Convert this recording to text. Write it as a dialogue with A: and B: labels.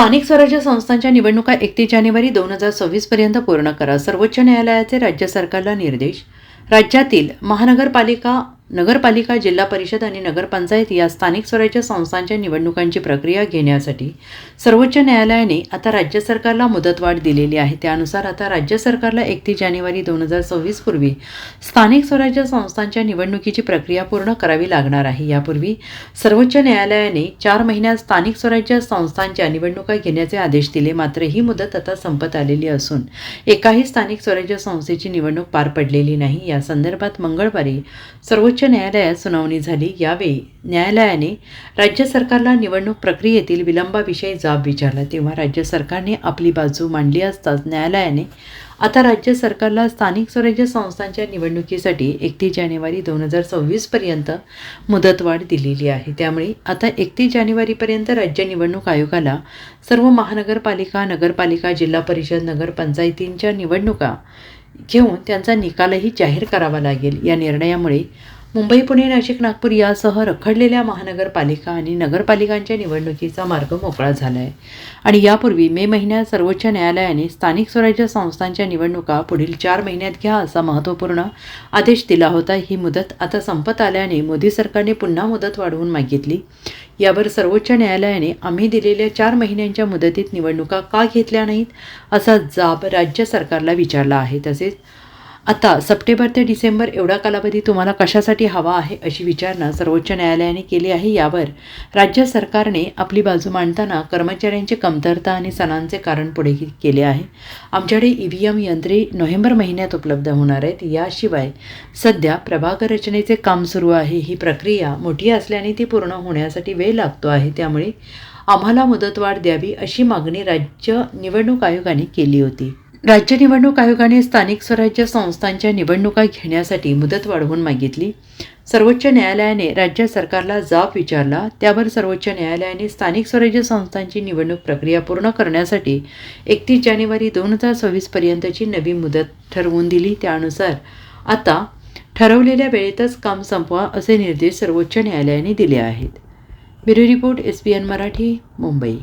A: स्थानिक स्वराज्य संस्थांच्या निवडणुका एकतीस जानेवारी दोन हजार सव्वीसपर्यंत पूर्ण करा. सर्वोच्च न्यायालयाचे राज्य सरकारला निर्देश. राज्यातील महानगरपालिका नगरपालिका जिल्हा परिषद आणि नगरपंचायत या स्थानिक स्वराज्य संस्थांच्या निवडणुकांची प्रक्रिया घेण्यासाठी सर्वोच्च न्यायालयाने आता राज्य सरकारला मुदतवाढ दिलेली आहे. त्यानुसार आता राज्य सरकारला एकतीस जानेवारी दोन हजार सव्वीस पूर्वी स्थानिक स्वराज्य संस्थांच्या निवडणुकीची प्रक्रिया पूर्ण करावी लागणार आहे. यापूर्वी सर्वोच्च न्यायालयाने चार महिन्यात स्थानिक स्वराज्य संस्थांच्या निवडणुका घेण्याचे आदेश दिले. मात्र ही मुदत आता संपत आलेली असून एकाही स्थानिक स्वराज्य संस्थेची निवडणूक पार पडलेली नाही. या संदर्भात मंगळवारी सर्वोच्च न्यायालयात सुनावणी झाली. यावेळी न्यायालयाने राज्य सरकारला निवडणूक प्रक्रियेतील विलंबाविषयी जाब विचारला. तेव्हा राज्य सरकारने आपली बाजू मांडली असताच न्यायालयाने आता राज्य सरकारला स्थानिक स्वराज्य संस्थांच्या निवडणुकीसाठी एकतीस जानेवारी दोन हजार सव्वीसपर्यंत मुदतवाढ दिलेली आहे. त्यामुळे आता एकतीस जानेवारीपर्यंत राज्य निवडणूक आयोगाला सर्व महानगरपालिका नगरपालिका जिल्हा परिषद नगरपंचायतींच्या निवडणुका घेऊन त्यांचा निकालही जाहीर करावा लागेल. या निर्णयामुळे मुंबई पुणे नाशिक नागपूर यासह रखडलेल्या महानगरपालिका आणि नगरपालिकांच्या निवडणुकीचा मार्ग मोकळा झाला आहे आणि यापूर्वी मे महिन्यात सर्वोच्च न्यायालयाने स्थानिक स्वराज्य संस्थांच्या निवडणुका पुढील चार महिन्यात घ्या असा महत्त्वपूर्ण आदेश दिला होता. ही मुदत आता संपत आल्याने मोदी सरकारने पुन्हा मुदत वाढवून मागितली. यावर सर्वोच्च न्यायालयाने आम्ही दिलेल्या चार महिन्यांच्या मुदतीत निवडणुका का घेतल्या नाहीत असा जाब राज्य सरकारला विचारला आहे. तसेच आता सप्टेंबर ते डिसेंबर एवढा कालावधी तुम्हाला कशासाठी हवा आहे अशी विचारणा सर्वोच्च न्यायालयाने केली आहे. यावर राज्य सरकारने आपली बाजू मांडताना कर्मचाऱ्यांची कमतरता आणि सणांचे कारण पुढे केले आहे. आमच्याकडे ई व्ही एम यंत्रे नोव्हेंबर महिन्यात उपलब्ध होणार आहेत. याशिवाय सध्या प्रभाग रचनेचे काम सुरू आहे. ही प्रक्रिया मोठी असल्याने ती पूर्ण होण्यासाठी वेळ लागतो आहे. त्यामुळे आम्हाला मुदतवाढ द्यावी अशी मागणी राज्य निवडणूक आयोगाने केली होती. राज्य निवडणूक आयोगाने स्थानिक स्वराज्य संस्थांच्या निवडणुका घेण्यासाठी मुदत वाढवून मागितली. सर्वोच्च न्यायालयाने राज्य सरकारला जाब विचारला. त्यावर सर्वोच्च न्यायालयाने स्थानिक स्वराज्य संस्थांची निवडणूक प्रक्रिया पूर्ण करण्यासाठी एकतीस जानेवारी दोन हजार सव्वीसपर्यंतची नवी मुदत ठरवून दिली. त्यानुसार आता ठरवलेल्या वेळेतच काम संपवा असे निर्देश सर्वोच्च न्यायालयाने दिले आहेत. Bureau report S P N Marathi Mumbai.